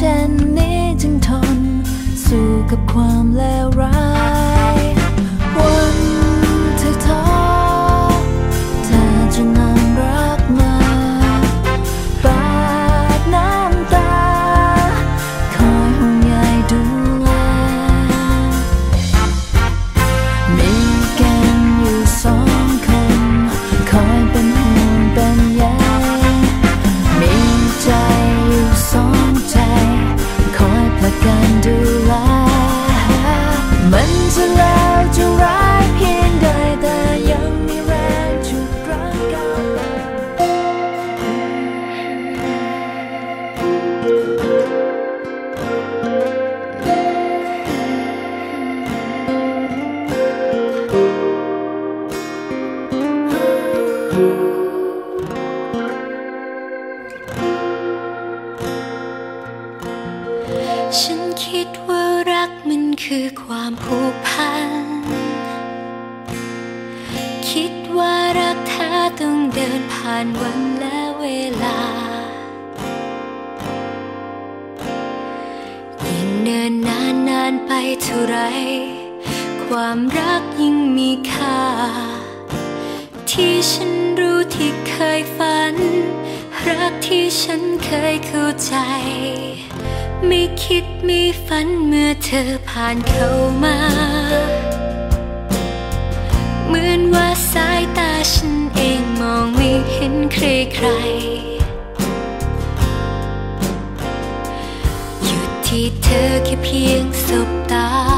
เช่นนี้จึงทน สู้กับความแล้วร้าย ไร ความรักยิ่งมีค่า ที่ฉันรู้ที่เคยฝัน รักที่ฉันเคยเข้าใจ ไม่คิดไม่ฝันเมื่อเธอผ่านเข้ามา เหมือนว่าสายตาฉันเองมองไม่เห็นใครใครที่เธอแค่เพียงสบตา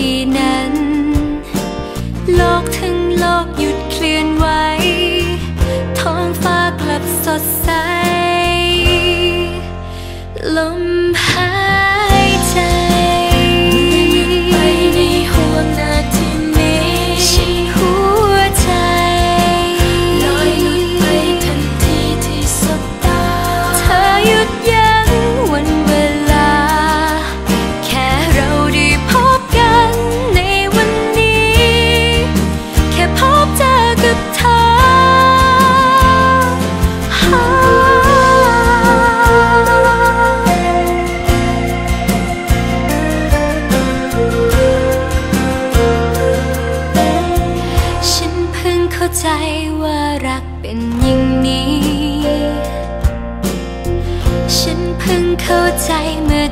ที่นั้น โลกถึงโลกหยุดเคลื่อนไหว ท้องฟ้ากลับสดใส ลม ใจว่ารักเป็นอย่างนี้ ฉันเพิ่งเข้าใจเมื่อ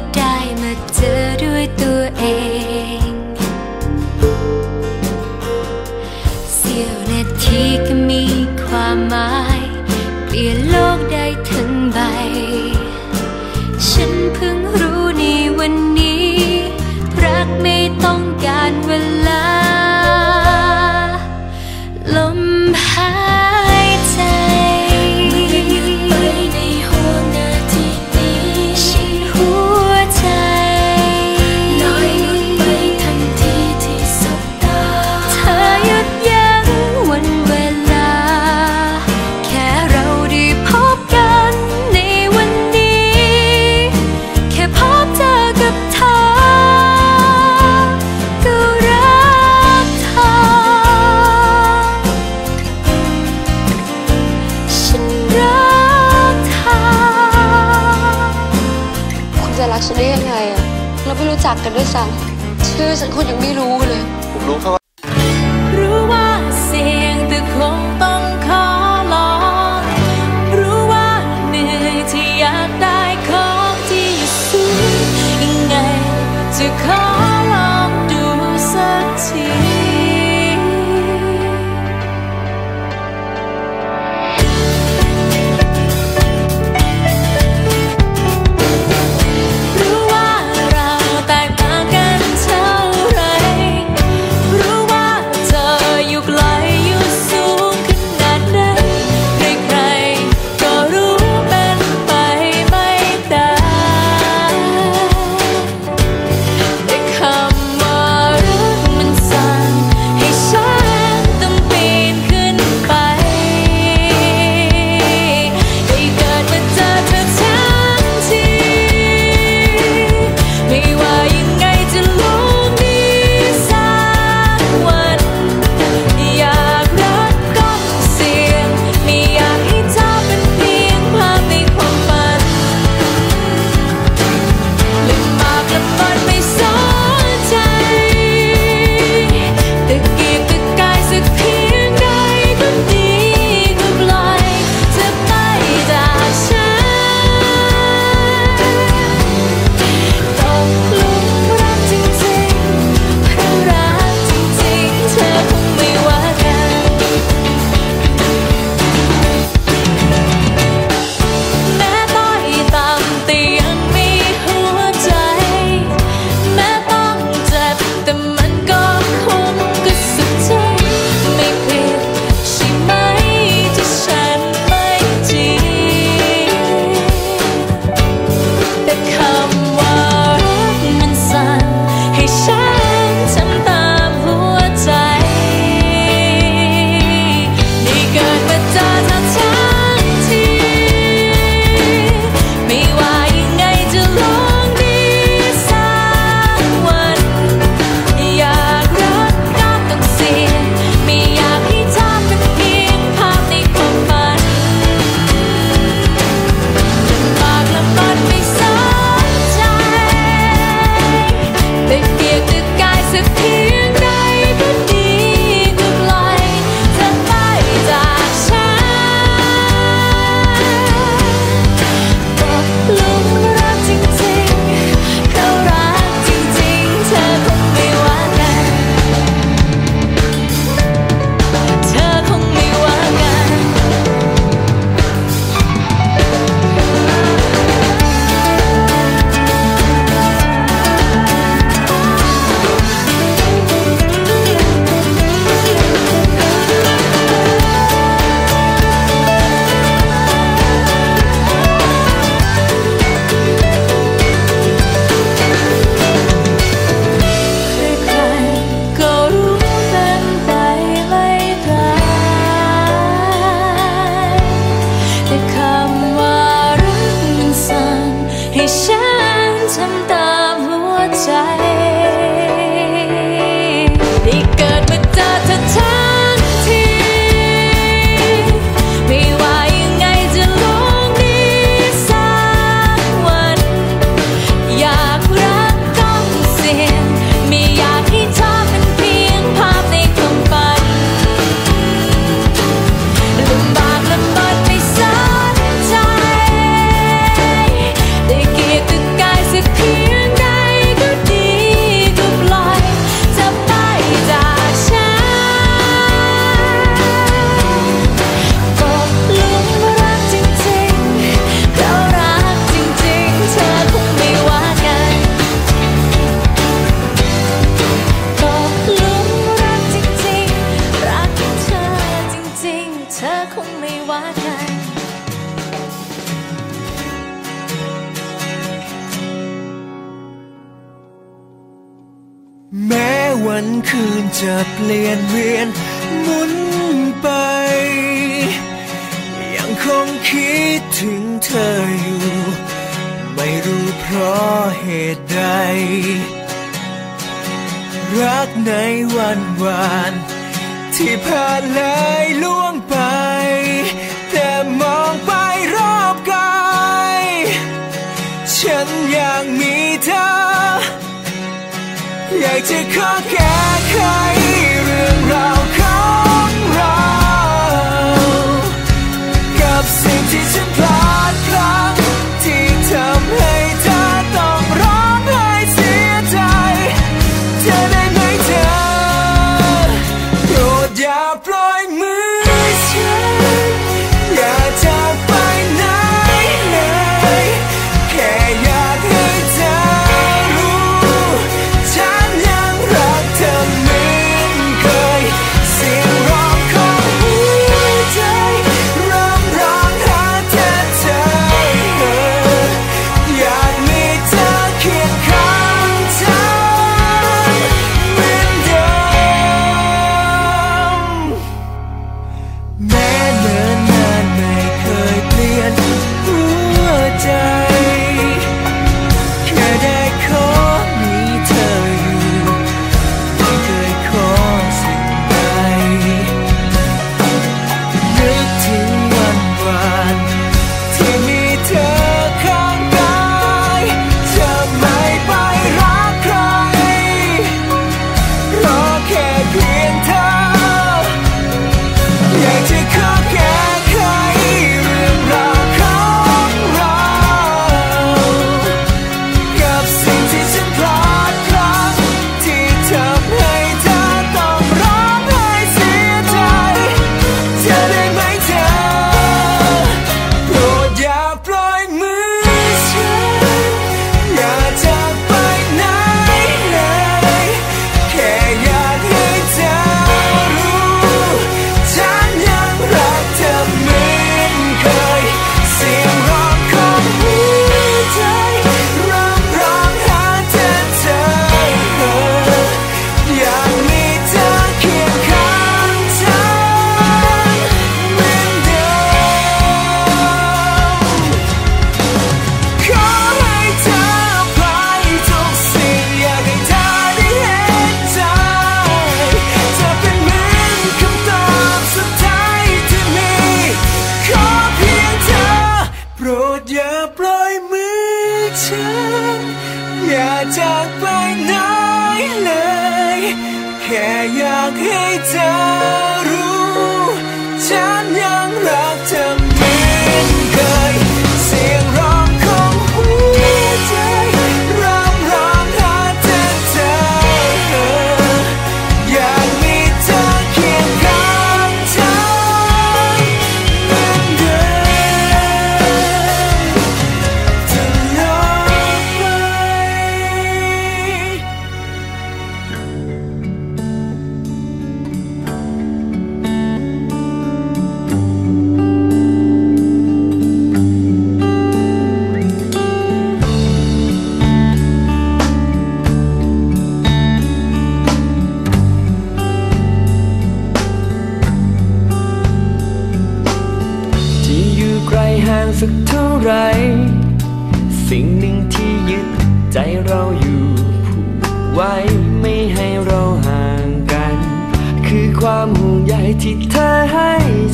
the car. ราะเหตุใด รักในวันวาน ที่ผ่านเลยล่วงไป แต่มองไปรอบกายฉันยังมีเธอ อยากจะขอแก้ไขเรื่องราวของเรา กับสิ่งที่ฉันพลาดครั้งที่ทำให้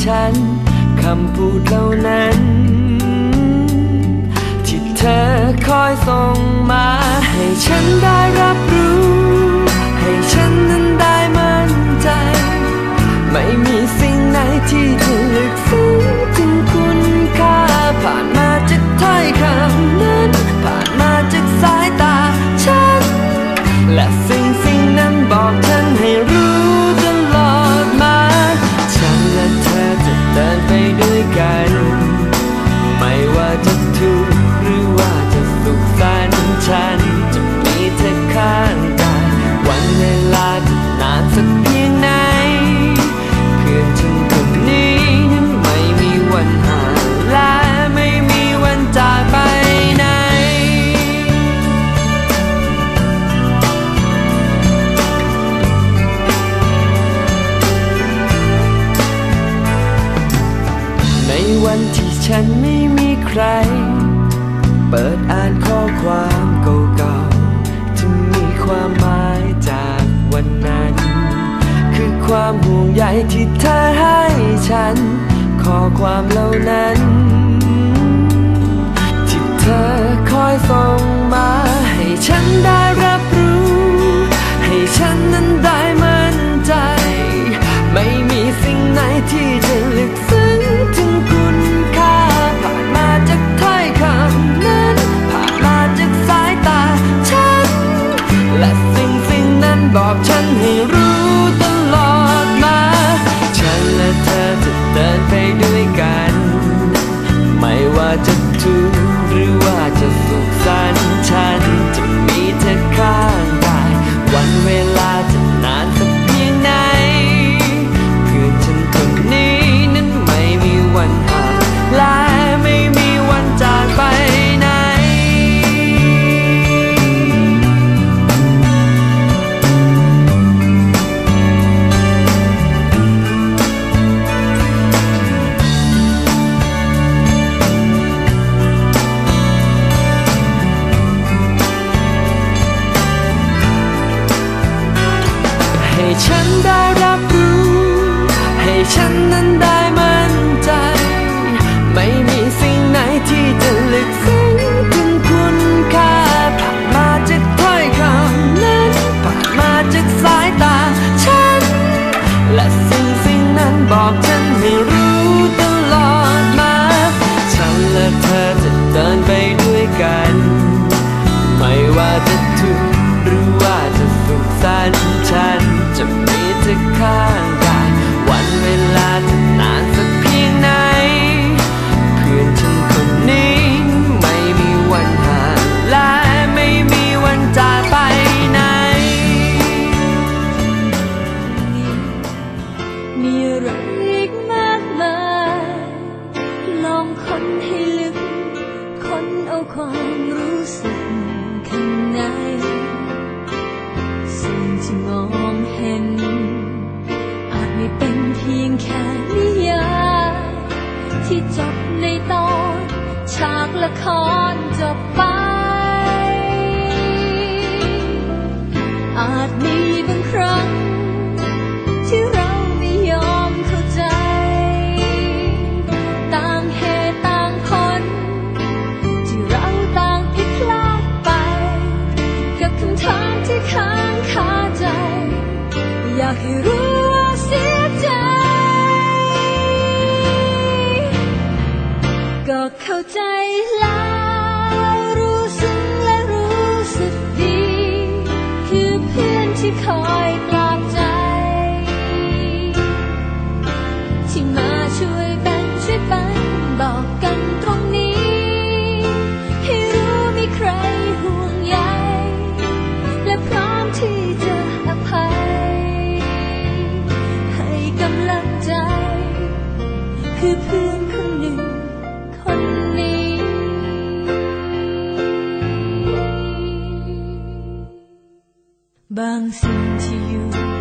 ฉัน คำพูดเหล่านั้น ที่เธอคอยส่งมา ให้ฉันได้รับรู้ ให้ฉันนั้นได้มั่นใจ ไม่มีสิ่งไหนที่ถูกซึ้งถึงคุณค่า ผ่านมาจากถ้อยคำนั้น ผ่านมาจากสายตาฉัน และสิ่ง you บางสิ่งที่อยู่